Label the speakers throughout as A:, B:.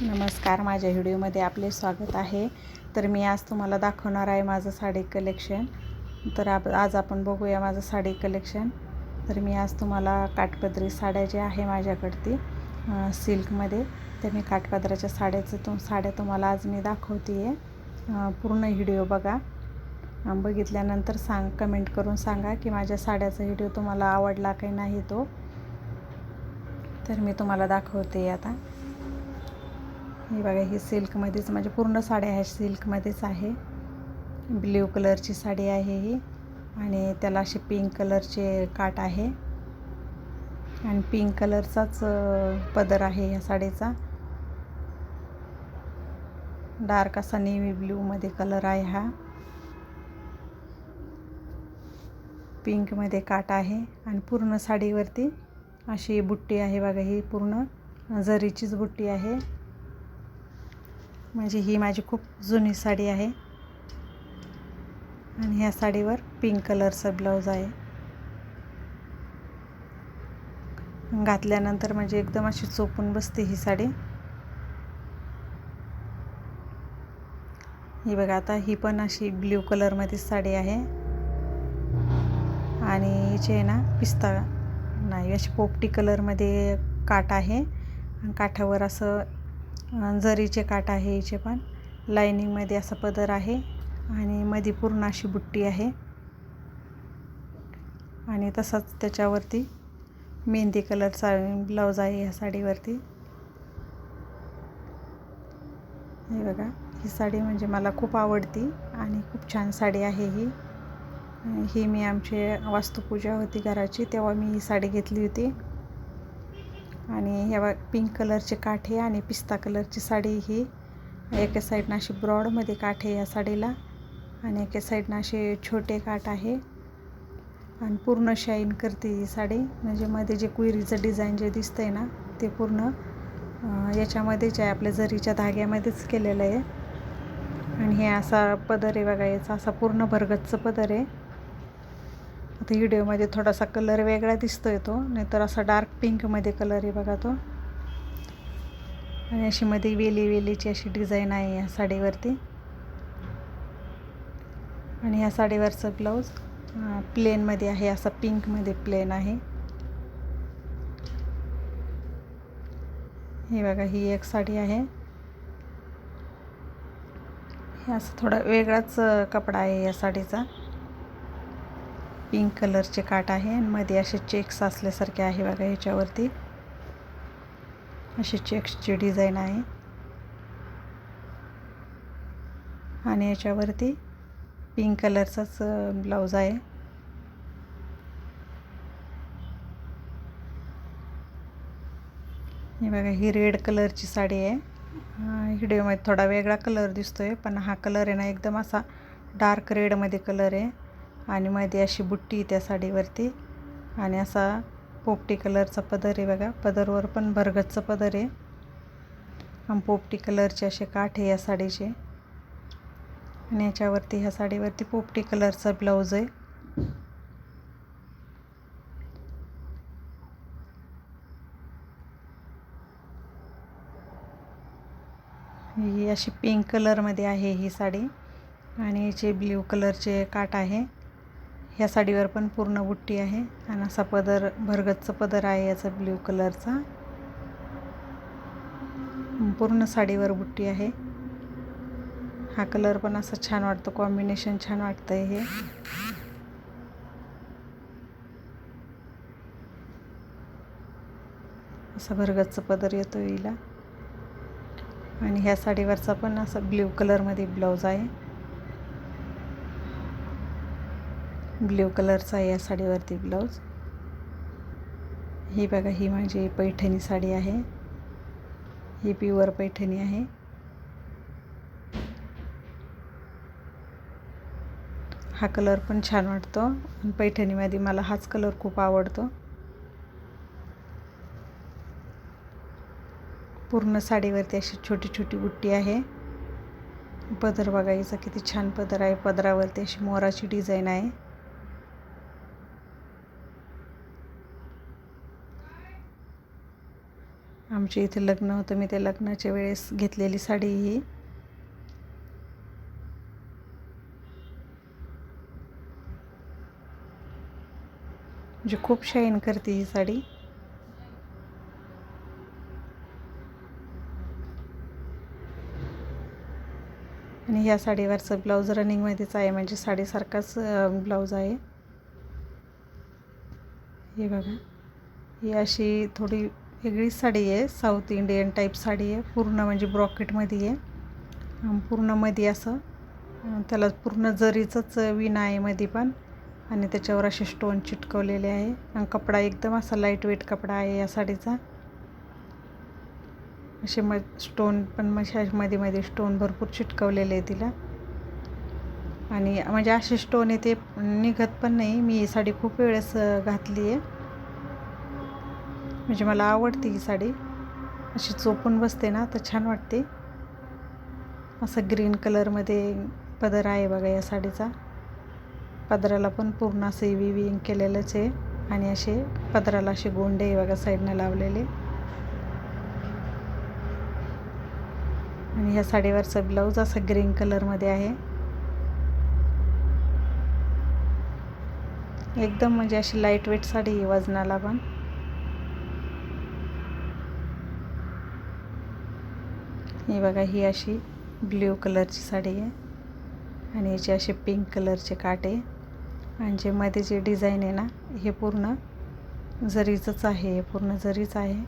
A: नमस्कार माझ्या व्हिडिओमध्ये आपले स्वागत आहे. तर मी आज तुम्हाला दाखवणार आहे माझं साडी कलेक्शन. तर आप आज आपण बघूया माझं साडी कलेक्शन. तर मी आज तुम्हाला काठपदरी साड्या ज्या आहे माझ्याकडती सिल्कमध्ये तर मी काठपदराच्या साड्याचं तुम साड्या तुम्हाला आज मी दाखवते आहे पूर्ण व्हिडिओ बघा. बघितल्यानंतर सांग कमेंट करून सांगा की माझ्या साड्याचा व्हिडिओ तुम्हाला आवडला काही नाही तो. तर मी तुम्हाला दाखवते आता. हे बघा ही सिल्कमध्येच म्हणजे पूर्ण साड्या ह्या सिल्कमध्येच आहे. ब्ल्यू कलरची साडी आहे ही आणि त्याला असे पिंक कलरचे काट आहे. आणि पिंक कलरचाच पदर आहे ह्या साडीचा. डार्क असा नेव्ही ब्ल्यूमध्ये कलर आहे हा. पिंकमध्ये काट आहे आणि पूर्ण साडीवरती अशी बुट्टी आहे बघा ही पूर्ण जरीचीच बुट्टी आहे. म्हणजे ही माझी खूप जुनी साडी आहे. आणि ह्या साडीवर पिंक कलरचा ब्लाऊज आहे. घातल्यानंतर म्हणजे एकदम अशी चोपून बसते ही साडी. ही बघा आता ही पण अशी ब्ल्यू कलरमध्येच साडी आहे. आणि हिची आहे ना पिस्ता नाही अशी पोपटी कलरमध्ये काट आहे. आणि काठावर असं जरीचे काट आहे हिचे पण. लायनिंगमध्ये असं पदर आहे आणि मध्ये पूर्ण अशी बुट्टी आहे. आणि तसाच त्याच्यावरती मेहंदी कलरचा ब्लाऊज आहे ह्या साडीवरती. हे बघा ही साडी म्हणजे मला खूप आवडती आणि खूप छान साडी आहे ही. ही मी आमची वास्तुपूजा होती घराची तेव्हा मी ही साडी घेतली होती. आणि ह्या पिंक कलरचे काठे आणि पिस्ता कलरची साडी ही. एका साईडनं अशी ब्रॉडमध्ये काठ आहे या साडीला आणि एका साईडनं असे छोटे काठ आहे. आणि पूर्ण शाईन करते ही साडी. म्हणजे मध्ये जे कुयरीचं डिझाईन जे दिसतं आहे ना ते पूर्ण याच्यामध्ये जे आहे आपल्या जरीच्या धाग्यामध्येच केलेलं आहे. आणि हे असा पदर आहे बघा याचा असा पूर्ण भरगतचं पदर आहे. आता व्हिडिओमध्ये थोडासा कलर वेगळा दिसतो आहे तो नाहीतर असा डार्क पिंकमध्ये कलर आहे बघा तो. आणि अशी मध्ये वेली वेलीची अशी डिझाईन आहे ह्या साडीवरती. आणि ह्या साडीवरचं ब्लाऊज प्लेनमध्ये आहे असं पिंकमध्ये प्लेन आहे. हे बघा ही एक साडी आहे. हे असं थोडा वेगळाच कपडा आहे या साडीचा. पिंक कलरचे काट आहे आणि मध्ये असे चेक्स असल्यासारखे आहे बघा ह्याच्यावरती. अशी चेक्सची डिझाईन आहे. आणि याच्यावरती पिंक कलरचाच ब्लाऊज आहे. हे बघा ही रेड कलरची साडी आहे. अं, व्हिडिओमध्ये थोडा वेगळा कलर दिसतोय पण हा कलर आहे ना एकदम असा डार्क रेडमध्ये कलर आहे. आणि मध्ये अशी बुट्टी त्या साडीवरती. आणि असा पोपटी कलरचा पदर आहे बघा. पदरवर पण भरगतचं पदर आहे. आणि पोपटी कलरचे असे काठ आहे या साडीचे. आणि याच्यावरती ह्या साडीवरती पोपटी कलरचा ब्लाऊज आहे. ही अशी पिंक कलरमध्ये आहे ही साडी. आणि याचे ब्ल्यू कलरचे काट आहे. ह्या साडीवर पण पूर्ण बुट्टी आहे आणि असा पदर भरगतचं पदर आहे याचा ब्ल्यू कलरचा. पूर्ण साडीवर बुट्टी आहे. हा कलर पण असा छान वाटतो कॉम्बिनेशन छान वाटतंय हे. असा भरगतचं पदर येतो हिला. आणि ह्या साडीवरचा पण असा ब्ल्यू कलरमध्ये ब्लाऊज आहे. ब्ल्यू कलरचा आहे या साडीवरती ब्लाऊज. ही बघा ही माझी पैठणी साडी आहे. ही प्युअर पैठणी आहे. हा कलर पण छान वाटतो. आणि पैठणीमध्ये मला हाच कलर खूप आवडतो. पूर्ण साडीवरती अशी छोटी छोटी बुट्टी आहे. पदर बघायचा किती छान पदर आहे. पदरावरती अशी मोराची डिझाईन आहे. आमच्या इथे लग्न होतं. मी त्या लग्नाच्या वेळेस घेतलेली साडी ही. म्हणजे खूप शाईन करते ही साडी. आणि ह्या साडीवरचं ब्लाऊज रनिंगमध्येच आहे. म्हणजे साडीसारखाच ब्लाऊज आहे. हे बघा. ही अशी थोडी वेगळीच साडी आहे साऊथ इंडियन टाईप साडी आहे पूर्ण म्हणजे ब्रॉकेटमध्ये आहे. पूर्णमध्ये असं त्याला पूर्ण जरीचंच विणा आहे मध्ये पण. आणि त्याच्यावर असे स्टोन चिटकवलेले आहे. आणि कपडा एकदम असा लाइट वेट कपडा आहे या साडीचा. असे म स्टोन पण मध्ये मध्ये स्टोन भरपूर चिटकवलेले आहे तिला. आणि म्हणजे असे स्टोन आहे ते निघत पण नाही. मी ही साडी खूप वेळेस घातली आहे. म्हणजे मला आवडते ही साडी. अशी चोपून बसते ना तर छान वाटते. असं ग्रीन कलरमध्ये पदर आहे बघा या साडीचा. पदराला पण पूर्ण असं विविंग केलेलंच आहे. आणि असे पदराला असे गोंडे बघा साईडनं लावलेले. आणि ह्या साडीवरचा ब्लाऊज असा ग्रीन कलरमध्ये आहे. एकदम म्हणजे अशी लाइट वेट साडी वजनाला पण. आणि बघा ही अशी ब्ल्यू कलरची साडी आहे. आणि याचे असे पिंक कलरचे काटे आणि जे मध्ये जे डिझाईन आहे ना हे पूर्ण जरीचंच आहे हे पूर्ण जरीच आहे.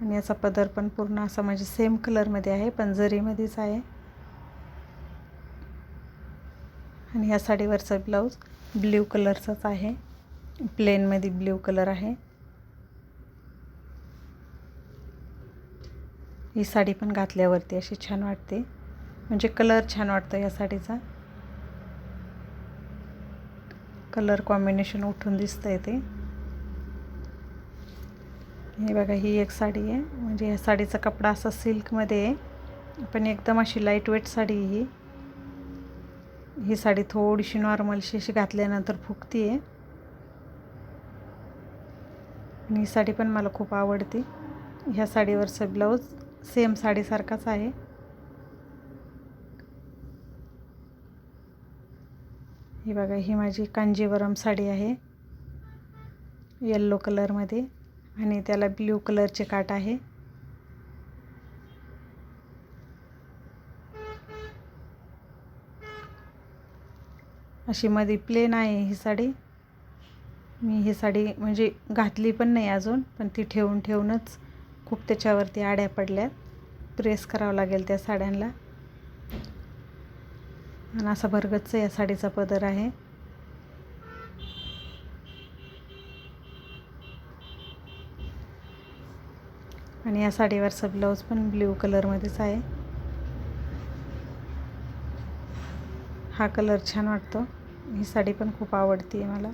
A: आणि याचा पदर पण पूर्ण असा म्हणजे सेम कलरमध्ये आहे पण जरीमध्येच आहे. आणि या साडीवरचा ब्लाऊज ब्ल्यू कलरचाच आहे. प्लेनमध्ये ब्ल्यू कलर आहे. ही साडी पण घातल्यावरती अशी छान वाटते. म्हणजे कलर छान वाटतं या साडीचा. कलर कॉम्बिनेशन उठून दिसतं आहे ते. हे बघा ही एक साडी आहे. म्हणजे ह्या साडीचा कपडा असा सिल्कमध्ये आहे. पण एकदम अशी लाइट वेट साडी ही. ही साडी थोडीशी नॉर्मलशी अशी घातल्यानंतर फुगती आहे आणि ही साडी पण मला खूप आवडते. ह्या साडीवरचं ब्लाऊज सेम साडीसारखाच आहे. ही बघा ही माझी कांजीवरम साडी आहे. येल्लो कलरमध्ये आणि त्याला ब्ल्यू कलरचे काट आहे. अशी मध्ये प्लेन आहे ही साडी. मी ही साडी म्हणजे घातली पण नाही अजून पण ती ठेवून ठेवूनच खूप त्याच्यावरती आड्या पडल्यात. प्रेस करावं लागेल त्या साड्यांना आणि असा भरगच्च या साडीचा पदर आहे. आणि या साडीवरचा ब्लाऊज पण ब्ल्यू कलरमध्येच आहे. हा कलर छान वाटतो. ही साडी पण खूप आवडते मला.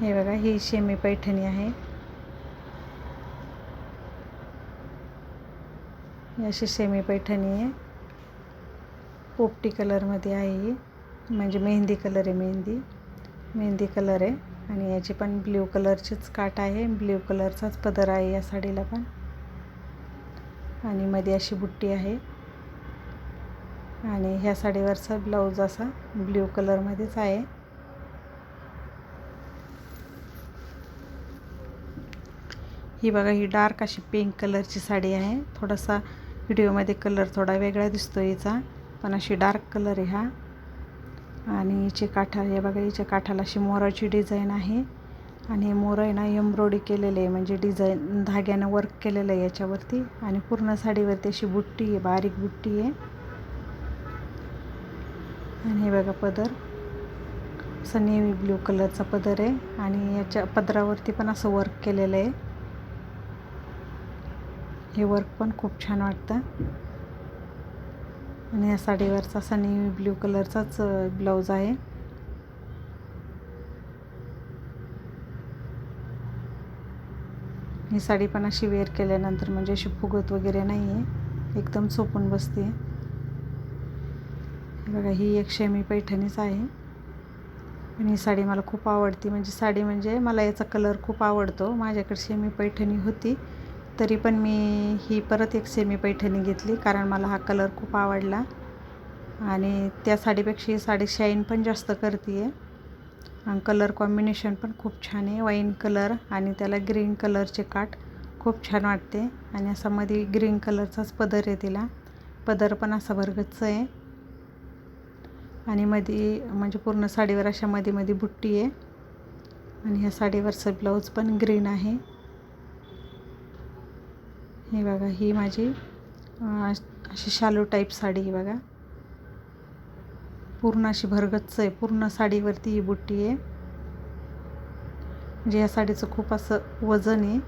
A: हे बघा ही शेमी पैठणी आहे. ही अशी शेमी पैठणी आहे. पोपटी कलरमध्ये आहे ही. म्हणजे मेहंदी कलर आहे मेहंदी. मेहंदी कलर आहे. आणि याची पण ब्ल्यू कलरचीच काट आहे. ब्ल्यू कलरचाच पदर आहे या साडीला पण. आणि मध्ये अशी बुट्टी आहे. आणि ह्या साडीवरचा ब्लाऊज असा ब्ल्यू कलरमध्येच आहे. ही बघा ही डार्क अशी पिंक कलरची साडी आहे. थोडासा व्हिडिओमध्ये कलर थोडा वेगळा दिसतो याचा पण अशी डार्क कलर आहे हा. आणि हिचे काठा हे बघा हिच्या काठाला अशी मोराची डिझाईन आहे. आणि हे मोर आहे ना एम्ब्रॉयडरी केलेलं आहे म्हणजे डिझाईन धाग्यानं वर्क केलेलं आहे याच्यावरती. आणि पूर्ण साडीवरती अशी बुट्टी आहे बारीक बुट्टी आहे. आणि हे बघा पदर. असं नेव्ही ब्ल्यू कलरचा पदर आहे. आणि याच्या पदरावरती पण असं वर्क केलेलं आहे. हे वर्क पण खूप छान वाटतं. आणि या साडीवरचा सनी ब्ल्यू कलरचाच ब्लाऊज आहे. ही साडी पण अशी वेअर केल्यानंतर म्हणजे अशी फुगत वगैरे नाही आहे एकदम सोपून बसते बघा ही एक शेमी पैठणीच आहे. पण ही साडी मला खूप आवडती. म्हणजे साडी म्हणजे मला याचा कलर खूप आवडतो. माझ्याकडे शेमी पैठणी होती. तरी पण मी ही परत एक सेमी पैठणी घेतली कारण मला हा कलर खूप आवडला. आणि त्या साडीपेक्षा ही साडी शाईन पण जास्त करते आहे आणि कलर कॉम्बिनेशन पण खूप छान आहे. वाईन कलर आणि त्याला ग्रीन कलरचे काठ खूप छान वाटते. आणि असा मध्ये ग्रीन कलरचाच पदर आहे तिला. पदर पण असा भरगच्च आहे. आणि मध्ये म्हणजे पूर्ण साडीवर अशा मध्ये मध्ये बुट्टी आहे. आणि ह्या साडीवरचं ब्लाऊज पण ग्रीन आहे. हे बघा ही माझी अशी शालू टाईप साडी आहे बघा. पूर्ण अशी भरगच्च आहे. पूर्ण साडीवरती ही बुट्टी आहे. म्हणजे या साडीचं खूप असं वजन आहे.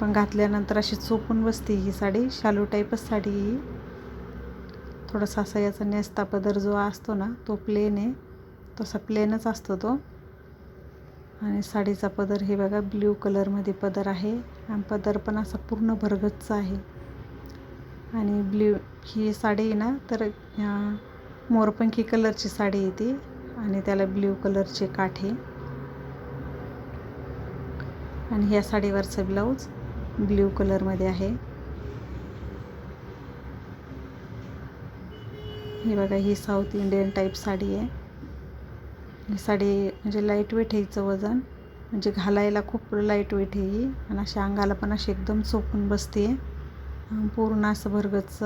A: पण घातल्यानंतर अशी चोपून बसते ही साडी. शालू टाईपच साडी ही. थोडासा असा याचा नेस्ता पदर जो असतो ना तो प्लेन आहे. तसा प्लेनच असतो तो. आणि साडीचा पदर हे बघा ब्ल्यू कलरमध्ये पदर आहे. आणि पदर पण असा पूर्ण भरगच्च आहे. आणि ब्ल्यू ही साडी ना तर मोरपंखी कलरची साडी येते आणि त्याला ब्ल्यू कलरचे काठे. आणि ह्या साडीवरचं ब्लाऊज ब्ल्यू कलरमध्ये आहे. हे बघा ही साऊथ इंडियन टाईप साडी आहे. ही साडी म्हणजे लाइट वेट आहे हिचं वजन. म्हणजे घालायला खूप लाइट वेट आहे ही. आणि अशा अंगाला पण अशी एकदम चोपून बसते. पूर्ण असं भरगच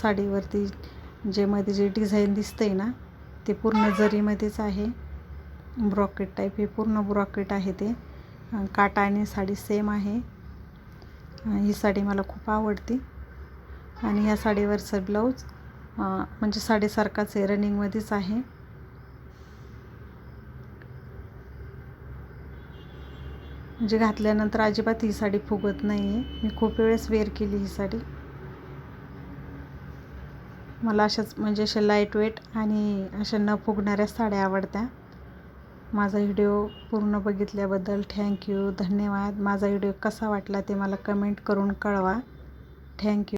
A: साडीवरती जे मध्ये जे डिझाईन दिसतं आहे ना ते पूर्ण जरीमध्येच आहे. ब्रॉकेट टाईप हे पूर्ण ब्रॉकेट आहे ते. काटा आणि साडी सेम आहे. ही साडी मला खूप आवडते. आणि ह्या साडीवरचं ब्लाऊज म्हणजे साडीसारखाच आहे रनिंगमध्येच आहे. म्हणजे घातल्यानंतर अजिबात ही साडी फुगत नाही आहे मी खूप वेळेस वेअर केली ही साडी. मला अशाच म्हणजे अशा लाइट वेट आणि अशा न फुगणाऱ्या साड्या आवडत्या. माझा व्हिडिओ पूर्ण बघितल्याबद्दल थँक्यू धन्यवाद. माझा व्हिडिओ कसा वाटला ते मला कमेंट करून कळवा. थँक्यू